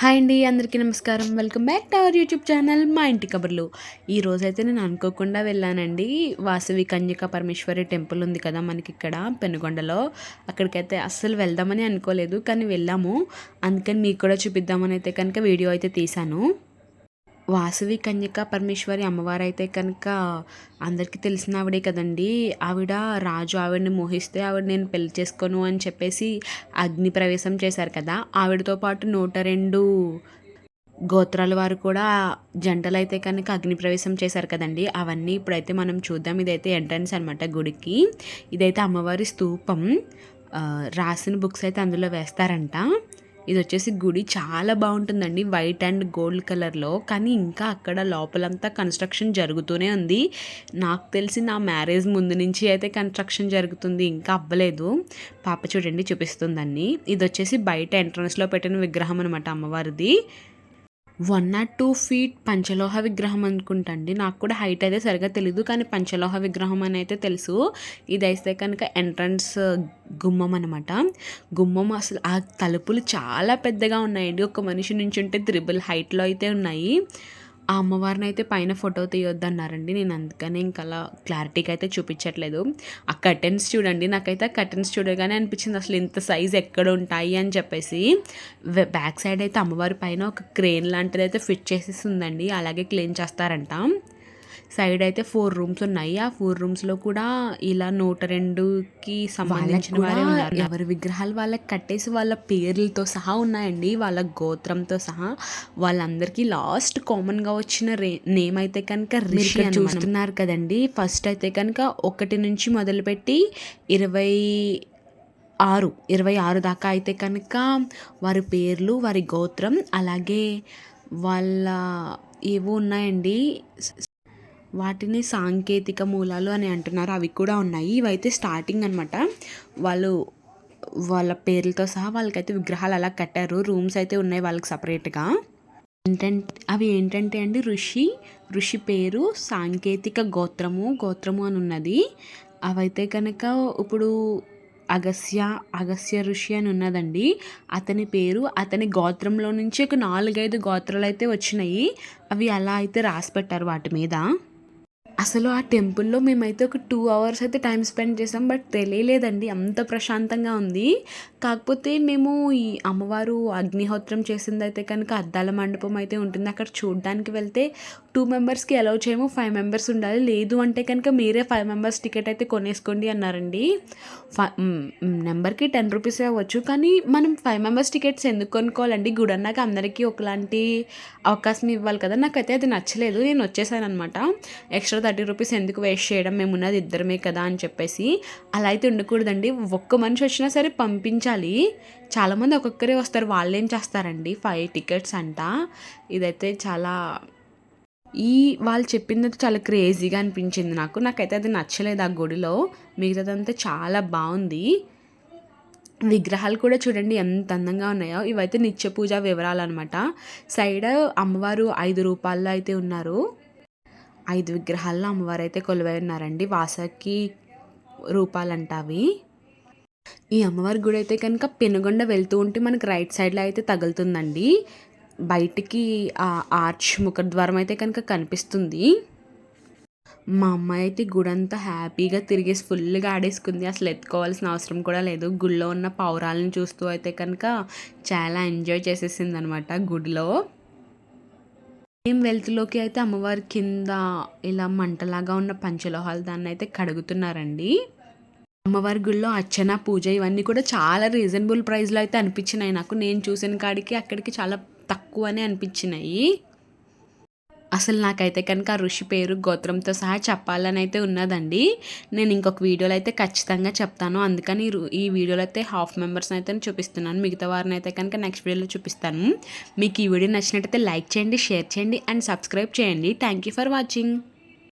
Hi అండి అందరికీ నమస్కారం. Welcome back to our YouTube channel మా ఇంటి కబుర్లు. ఈ రోజైతే నేను అనుకోకుండా వెళ్ళానండి. వాసవి కన్యక పరమేశ్వరి టెంపుల్ ఉంది కదా మనకి ఇక్కడ పెనుగొండలో. అక్కడికైతే అస్సలు వెళ్దామని అనుకోలేదు కానీ వెళ్ళాము. అందుకని మీకు కూడా చూపిద్దామని అయితే కనుక వీడియో అయితే తీశాను. వాసవి కన్యక పరమేశ్వరి అమ్మవారు అయితే కనుక అందరికీ తెలిసిన ఆవిడే కదండి. ఆవిడ రాజు ఆవిడని మోహిస్తే ఆవిడ నేను పెళ్ళి చేసుకోను అని చెప్పేసి అగ్ని ప్రవేశం చేశారు కదా. ఆవిడతో పాటు నూట రెండు గోత్రాల వారు కూడా జంటలు అయితే కనుక అగ్ని ప్రవేశం చేశారు కదండి. అవన్నీ ఇప్పుడైతే మనం చూద్దాం. ఇదైతే ఎంట్రన్స్ అనమాట గుడికి. ఇదైతే అమ్మవారి స్తూపం రాసిన బుక్స్ అయితే అందులో వేస్తారంట. ఇది వచ్చేసి గుడి చాలా బాగుంటుందండి వైట్ అండ్ గోల్డ్ కలర్లో. కానీ ఇంకా అక్కడ లోపలంతా కన్స్ట్రక్షన్ జరుగుతూనే ఉంది. నాకు తెలిసి నా మ్యారేజ్ ముందు నుంచి అయితే కన్స్ట్రక్షన్ జరుగుతుంది ఇంకా అవ్వలేదు. పాప చూడండి చూపిస్తుందండి ఇది వచ్చేసి బయట ఎంట్రన్స్లో పెట్టిన విగ్రహం అనమాట అమ్మవారిది. వన్ నాట్ టూ ఫీట్ పంచలోహ విగ్రహం అనుకుంటా అండి నాకు కూడా హైట్ అయితే సరిగా తెలీదు కానీ పంచలోహ విగ్రహం అని అయితే తెలుసు. ఇది అయితే కనుక ఎంట్రన్స్ గుమ్మం అనమాట గుమ్మం అసలు ఆ తలుపులు చాలా పెద్దగా ఉన్నాయండి. ఒక మనిషి నుంచి ఉంటే త్రిబుల్ హైట్లో అయితే ఉన్నాయి. ఆ అమ్మవారిని అయితే పైన ఫోటో తీయొద్దన్నారండి. నేను అందుకనే ఇంకా అలా క్లారిటీగా అయితే చూపించట్లేదు. ఆ కర్టెన్స్ చూడండి. నాకైతే ఆ కర్టెన్స్ చూడగానే అనిపించింది అసలు ఇంత సైజ్ ఎక్కడ ఉంటాయి అని చెప్పేసి. బ్యాక్ సైడ్ అయితే అమ్మవారి పైన ఒక క్రేన్ లాంటిది అయితే ఫిట్ చేసేసి ఉందండి. అలాగే క్లీన్ చేస్తారంట. సైడ్ అయితే ఫోర్ రూమ్స్ ఉన్నాయి. ఆ ఫోర్ రూమ్స్లో కూడా ఇలా నూట రెండుకి సంబంధించిన వారే ఉన్నారు. ఎవరి విగ్రహాలు వాళ్ళకి కట్టేసి వాళ్ళ పేర్లతో సహా ఉన్నాయండి. వాళ్ళ గోత్రంతో సహా. వాళ్ళందరికీ లాస్ట్ కామన్గా వచ్చిన నేమ్ అయితే కనుక రిషి చూస్తున్నారు కదండి. ఫస్ట్ అయితే కనుక ఒకటి నుంచి మొదలుపెట్టి ఇరవై ఆరు ఇరవై ఆరు దాకా అయితే కనుక వారి పేర్లు వారి గోత్రం అలాగే వాళ్ళ ఏవో ఉన్నాయండి. వాటిని సాంకేతిక మూలాలు అని అంటున్నారు. అవి కూడా ఉన్నాయి. ఇవైతే స్టార్టింగ్ అనమాట వాళ్ళు వాళ్ళ పేర్లతో సహా వాళ్ళకైతే విగ్రహాలు అలా కట్టారు. రూమ్స్ అయితే ఉన్నాయి వాళ్ళకి సపరేట్గా ఏంటంటే అవి ఏంటంటే అండి ఋషి ఋషి పేరు సాంకేతిక గోత్రము గోత్రము అని ఉన్నది. అవైతే కనుక ఇప్పుడు అగస్య అగస్య ఋషి అని ఉన్నదండి. అతని పేరు అతని గోత్రంలో నుంచి ఒక నాలుగైదు గోత్రాలు అయితే వచ్చినాయి. అవి అలా అయితే రాసి పెట్టారు వాటి మీద. అసలు ఆ టెంపుల్లో మేమైతే ఒక టూ అవర్స్ అయితే టైం స్పెండ్ చేసాం బట్ తెలియలేదండి. అంత ప్రశాంతంగా ఉంది. కాకపోతే మేము ఈ అమ్మవారు అగ్నిహోత్రం చేసింది అయితే కనుక అద్దాల మండపం అయితే ఉంటుంది. అక్కడ చూడడానికి వెళ్తే టూ మెంబర్స్కి అలౌ చేయము ఫైవ్ మెంబర్స్ ఉండాలి. లేదు అంటే కనుక మీరే ఫైవ్ మెంబర్స్ టికెట్ అయితే కొనేసుకోండి అన్నారండి. నెంబర్కి టెన్ రూపీస్ అవ్వచ్చు. కానీ మనం ఫైవ్ మెంబర్స్ టికెట్స్ ఎందుకు కొనుక్కోవాలండి? గుడి అన్నాక అందరికీ ఒకలాంటి అవకాశం ఇవ్వాలి కదా. నాకైతే అది నచ్చలేదు. నేను వచ్చేసాను అనమాట ఎక్స్ట్రా థర్టీ రూపీస్ ఎందుకు వేస్ట్ చేయడం? మేము ఉన్నది ఇద్దరమే కదా అని చెప్పేసి అలా అయితే ఉండకూడదండి. ఒక్క మనిషి వచ్చినా సరే పంపించాలి. చాలామంది ఒక్కొక్కరే వస్తారు. వాళ్ళు ఏం చేస్తారండి? ఫైవ్ టికెట్స్ అంట. ఇదైతే చాలా ఈ వాళ్ళు చెప్పింది చాలా క్రేజీగా అనిపించింది నాకు. నాకైతే అది నచ్చలేదు ఆ గుడిలో. మిగతాదంతా చాలా బాగుంది. విగ్రహాలు కూడా చూడండి ఎంత అందంగా ఉన్నాయో. ఇవైతే నిత్య పూజ వివరాలు అనమాట సైడ్ అమ్మవారు ఐదు రూపాల్లో అయితే ఉన్నారు. ఐదు విగ్రహాల్లో అమ్మవారు అయితే కొలువై ఉన్నారండి వాసకి రూపాలంట అవి ఈ అమ్మవారి గుడి అయితే కనుక పెనుగొండ వెళ్తూ ఉంటే మనకు రైట్ సైడ్లో అయితే తగులుతుందండి. బయటికి ఆ ఆర్చ్ ముఖద్వారం అయితే కనుక కనిపిస్తుంది. మా అమ్మాయి అయితే గుడి అంతా హ్యాపీగా తిరిగేసి ఫుల్గా ఆడేసుకుంది. అసలు ఎత్తుకోవాల్సిన అవసరం కూడా లేదు. గుడిలో ఉన్న పౌరాలను చూస్తూ అయితే కనుక చాలా ఎంజాయ్ చేసేసింది అనమాట గుడిలో. సేమ్ వెల్త్లోకి అయితే అమ్మవారి కింద ఇలా మంటలాగా ఉన్న పంచలోహాలు దాన్ని అయితే కడుగుతున్నారండి. అమ్మవారి గుడిలో అర్చన పూజ ఇవన్నీ కూడా చాలా రీజనబుల్ ప్రైస్లో అయితే అనిపించినాయి. నాకు నేను చూసిన కాడికి అక్కడికి చాలా తక్కువనే అనిపించినాయి. అసలు నాకైతే కనుక ఆ ఋషి పేరు గోత్రంతో సహా చెప్పాలని అయితే ఉన్నదండి. నేను ఇంకొక వీడియోలో అయితే ఖచ్చితంగా చెప్తాను. అందుకని ఈ వీడియోలో అయితే హాఫ్ మెంబర్స్ని అయితే చూపిస్తున్నాను. మిగతా వారిని అయితే కనుక నెక్స్ట్ వీడియోలో చూపిస్తాను. మీకు ఈ వీడియో నచ్చినట్టయితే లైక్ చేయండి షేర్ చేయండి అండ్ సబ్స్క్రైబ్ చేయండి. Thank you for watching.